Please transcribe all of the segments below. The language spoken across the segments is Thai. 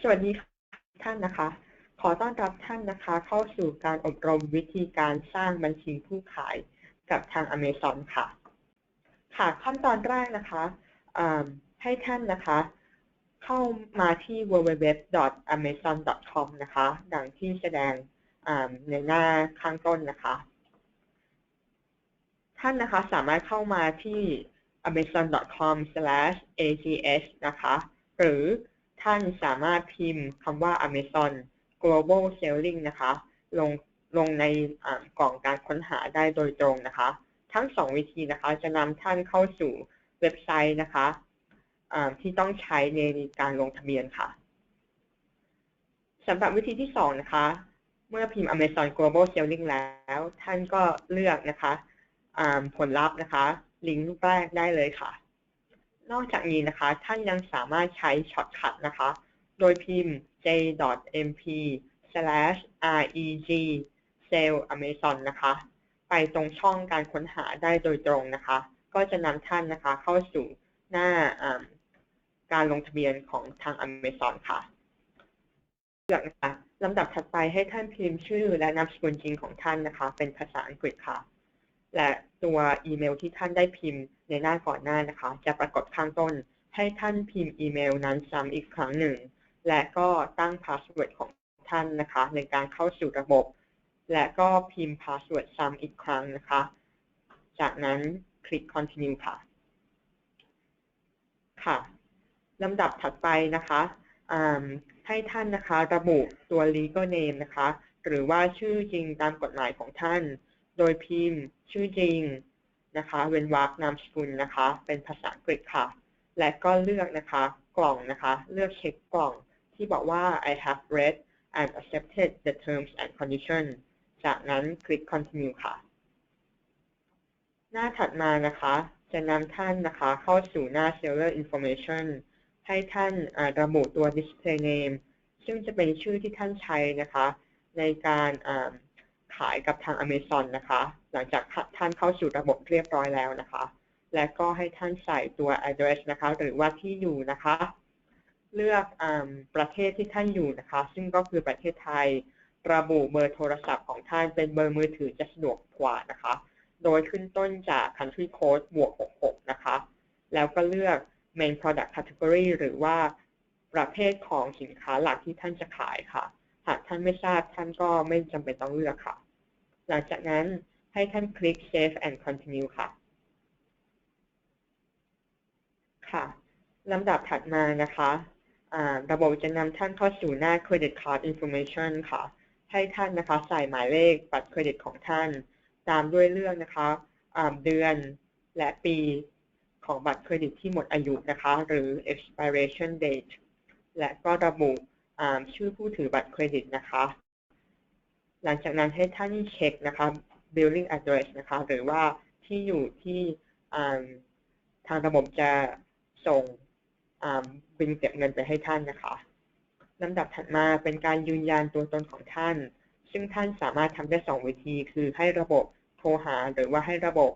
สวัสดีท่านนะคะ ขอต้อนรับท่านนะคะ เข้าสู่การอบรมวิธีการสร้างบัญชีผู้ขายกับทาง Amazon ค่ะ ค่ะขั้นตอนแรกนะคะให้ท่านนะคะ เข้ามาที่ www.amazon.com นะคะ ดังที่แสดงในหน้าข้างต้นนะคะ ท่านนะคะสามารถเข้ามาที่ amazon.com/ags นะคะ หรือ ท่านสามารถพิมพ์คำว่า Amazon Global Selling นะคะ ลงลงในกล่องการค้นหาได้โดยตรงนะคะ ทั้งสองวิธีนะคะจะนำท่านเข้าสู่เว็บไซต์นะคะที่ต้องใช้ในการลงทะเบียนค่ะสำหรับวิธีที่สองนะคะ เมื่อพิมพ์ Amazon Global Selling แล้ว ท่านก็เลือกนะคะผลลัพธ์นะคะ ลิงก์แรกได้เลยค่ะ นอกจากนี้นะคะ ท่านยังสามารถใช้ช็อตคัทนะคะ โดยพิมพ์ j.mp/reg sale amazon นะคะ ไปตรงช่องการค้นหาได้โดยตรงนะคะ ก็จะนำท่านนะคะเข้าสู่หน้าการลงทะเบียนของทาง Amazon ค่ะเลือกนะคะลำดับถัดไปให้ท่านพิมพ์ชื่อและนามสกุลจริงของท่านนะคะ เป็นภาษาอังกฤษค่ะ และตัวอีเมลที่ท่านได้พิมพ์ ในหน้าก่อนหน้านะคะ จะปรากฏข้างต้น ให้ท่านพิมพ์อีเมลนั้นซ้ำอีกครั้งหนึ่ง และก็ตั้งพาสเวิร์ดของท่านนะคะ ในการเข้าสู่ระบบ และก็พิมพ์พาสเวิร์ดซ้ำอีกครั้งนะคะ จากนั้นคลิก continue ค่ะ ค่ะลำดับถัดไปนะคะให้ท่านนะคะระบุตัว legal name นะคะ หรือว่าชื่อจริงตามกฎหมายของท่าน โดยพิมพ์ ชื่อจริง นะคะ เว้นวรรคนามสกุลนะคะ เป็นภาษาอังกฤษค่ะ และก็เลือกนะคะกล่องนะคะ เลือกเช็คกล่องที่บอกว่า I have read and accepted the terms and conditions จากนั้นคลิก continue ค่ะ หน้าถัดมานะคะ จะนำท่านนะคะเข้าสู่หน้า seller information ให้ท่านระบุตัว display name ซึ่งจะเป็นชื่อที่ท่านใช้นะคะ ในการ ขายกับทาง Amazon นะคะ หลังจากท่านเข้าสู่ระบบเรียบร้อยแล้วนะคะ และก็ให้ท่านใส่ตัว address นะคะ หรือว่าที่อยู่นะคะ เลือกอประเทศที่ท่านอยู่นะคะ ซึ่งก็คือประเทศไทย ระบุเบอร์โทรศัพท์ของท่านเป็นเบอร์มือถือจะสะดวกกว่านะคะ โดยขึ้นต้นจาก country code บวก 66 นะคะ แล้วก็เลือก main product category หรือว่าประเภทของสินค้าหลักที่ท่านจะขายค่ะ หากท่านไม่ทราบท่านก็ไม่จำเป็นต้องเลือกค่ะ หลังจากนั้นให้ท่านคลิก save and continue ค่ะ ค่ะลำดับถัดมานะคะระบบจะนำท่านเข้าสู่หน้า credit card information ค่ะ ให้ท่านนะคะใส่หมายเลขบัตรเครดิตของท่าน ตามด้วยเรื่องนะคะเดือนและปีของบัตรเครดิตที่หมดอายุนะคะ หรือ expiration date และก็ระบุชื่อผู้ถือบัตรเครดิตนะคะ หลังจากนั้นให้ท่านเช็คนะคะ billing address นะคะ หรือว่าที่อยู่ที่ทางระบบจะส่งบินเก็บเงินไปให้ท่านนะคะลำดับถัดมาเป็นการยืนยันตัวตนของท่าน ซึ่งท่านสามารถทำได้ 2 วิธี คือให้ระบบโทรหาหรือว่าให้ระบบ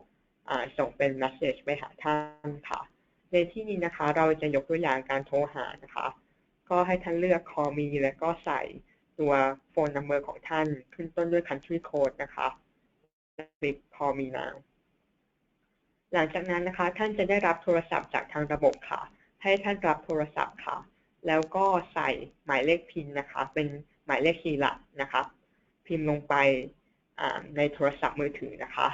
ส่งเป็น message ไปหาท่านค่ะ ในที่นี้นะคะเราจะยกตัวอย่างการโทรหานะคะ ก็ให้ท่านเลือก call me แล้วก็ใส่ ตัว phone number ของท่านขึ้นต้นด้วย country code นะคะคลิก call me now หลังจากนั้นนะคะ ท่านจะได้รับโทรศัพท์จากทางระบบค่ะ ให้ท่านรับโทรศัพท์ค่ะ แล้วก็ใส่หมายเลขพินนะคะ เป็นหมายเลขคีย์หลักนะคะ พิมพ์ลงไปในโทรศัพท์มือถือนะคะ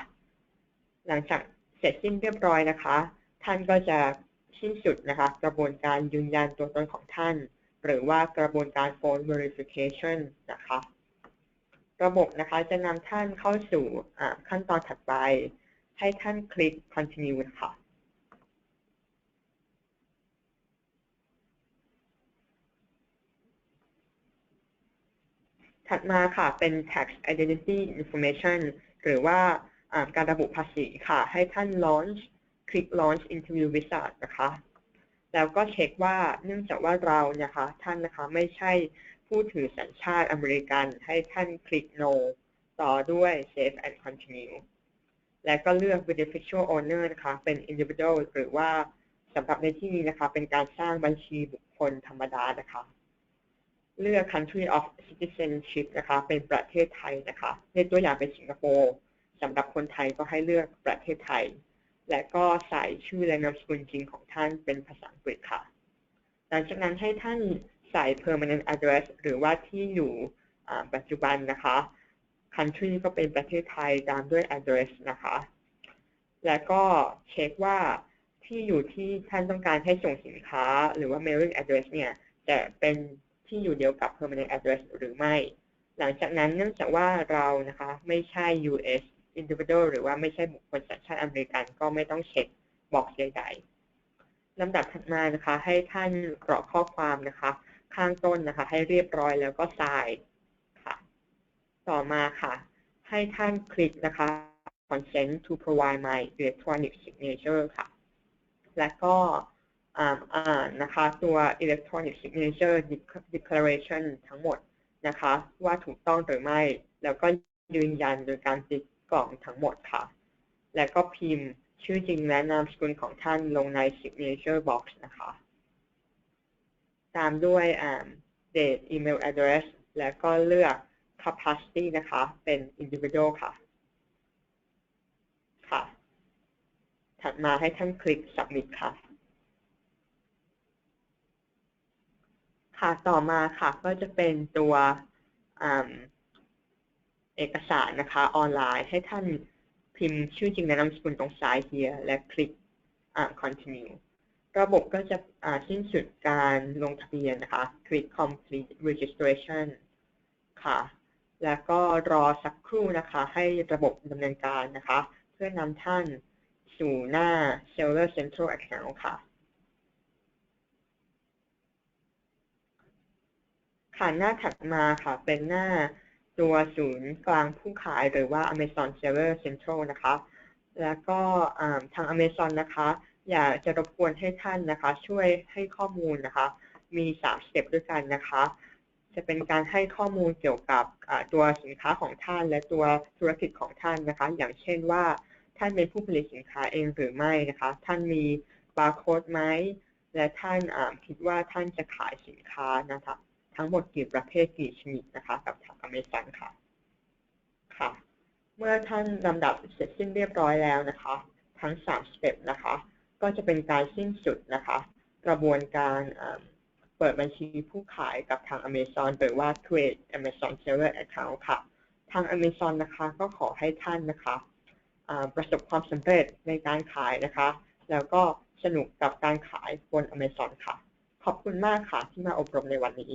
หลังจากเสร็จสิ้นเรียบร้อยนะคะ ท่านก็จะสิ้นสุดนะคะ กระบวนการยืนยันตัวตนของท่าน หรือว่ากระบวนการ phone verification นะคะ ระบบนะคะจะนำท่านเข้าสู่ขั้นตอนถัดไป ให้ท่านคลิก continue ค่ะถัดมาค่ะเป็น tax identity information หรือว่าการระบุภาษีค่ะ ให้ท่าน launch คลิก launch interview wizard นะคะ แล้วก็เช็คว่าเนื่องจากว่าเรานี่ยคะท่านนะคะไม่ใช่ผู้ถือสัญชาติอเมริกันให้ท่านคลิก no ต่อด้วย save and continue และก็เลือก beneficial owner นะคะเป็น individual หรือว่าสำหรับในที่นี้นะคะเป็นการสร้างบัญชีบุคคลธรรมดานะคะเลือก country of citizenship นะคะเป็นประเทศไทยนะคะในตัวอย่างเป็นสิงคโปร์สำหรับคนไทยก็ให้เลือกประเทศไทย และก็ใส่ชื่อและนามสกุลจริงของท่านเป็นภาษาอังกฤษค่ะ หลังจากนั้นให้ท่านใส่ permanent address หรือว่าที่อยู่ปัจจุบันนะคะ country ก็เป็นประเทศไทยตามด้วย address นะคะ และก็เช็คว่าที่อยู่ที่ท่านต้องการให้ส่งสินค้า หรือว่า mailing address เนี่ยจะเป็นที่อยู่เดียวกับ permanent address หรือไม่ หลังจากนั้นเนื่องจากว่าเรานะคะไม่ใช่ US individual หรือว่าไม่ใช่บุคคลสัญชาติอเมริกันก็ไม่ต้องเช็คบอกใดๆลำดับถัดมานะคะ ให้ท่านกรอกข้อความนะคะ ข้างต้นนะคะ ให้เรียบร้อยแล้วก็ทรายค่ะ ต่อมาค่ะ ให้ท่านคลิกนะคะ consent to provide my electronic signature ค่ะ และก็อ่าอ่านนะคะตัว electronic signature declaration ทั้งหมดนะคะ ว่าถูกต้องหรือไม่ แล้วก็ยืนยันโดยการติ๊ก กล่องทั้งหมดค่ะ และก็พิมพ์ชื่อจริงและนามสกุลของท่านลงใน signature box นะคะ ตามด้วย date email address แล้วก็เลือก capacity นะคะ เป็น individual ค่ะ ค่ะ ถัดมาให้ท่านคลิก submit ค่ะ ค่ะ ต่อมาค่ะ ก็จะเป็นตัว เอกสารนะคะออนไลน์ให้ท่านพิมพ์ชื่อจริงและนามสกุลตรงซ้าย here และคลิกอ่า continue ระบบก็จะอ่าสิ้นสุดการลงทะเบียนนะคะ คลิก complete registration ค่ะ แล้วก็รอสักครู่นะคะ ให้ระบบดำเนินการนะคะ เพื่อนำท่านสู่หน้า Seller Central Account ค่ะ ค่ะ หน้าถัดมาค่ะ เป็นหน้า ตัวศูนย์กลางผู้ขายหรือว่า Amazon Seller Central นะคะ แล้วก็ทาง Amazon นะคะ อยากจะรบกวนให้ท่านนะคะ ช่วยให้ข้อมูลนะคะ มี 3 สเต็ปด้วยกันนะคะ จะเป็นการให้ข้อมูลเกี่ยวกับตัวสินค้าของท่าน และตัวธุรกิจของท่านนะคะ อย่างเช่นว่าท่านเป็นผู้ผลิตสินค้าเองหรือไม่นะคะ ท่านมีบาร์โค้ดไหม และท่านคิดว่าท่านจะขายสินค้านะคะ ทั้งหมดกี่ประเภทกี่ชนิดนะคะกับทาง Amazon ค่ะ ค่ะ เมื่อท่านลำดับเสร็จสิ้นเรียบร้อยแล้วนะคะ ทั้ง3สเต็ปนะคะ ก็จะเป็นการสิ้นสุดนะคะ กระบวนการเปิดบัญชีผู้ขายกับทาง Amazon หรือว่า create Amazon Seller Account ค่ะ ทาง Amazon นะคะก็ขอให้ท่านนะคะประสบความสำเร็จในการขายนะคะ แล้วก็สนุกกับการขายบน Amazon ค่ะ ขอบคุณมากค่ะที่มาอบรมในวันนี้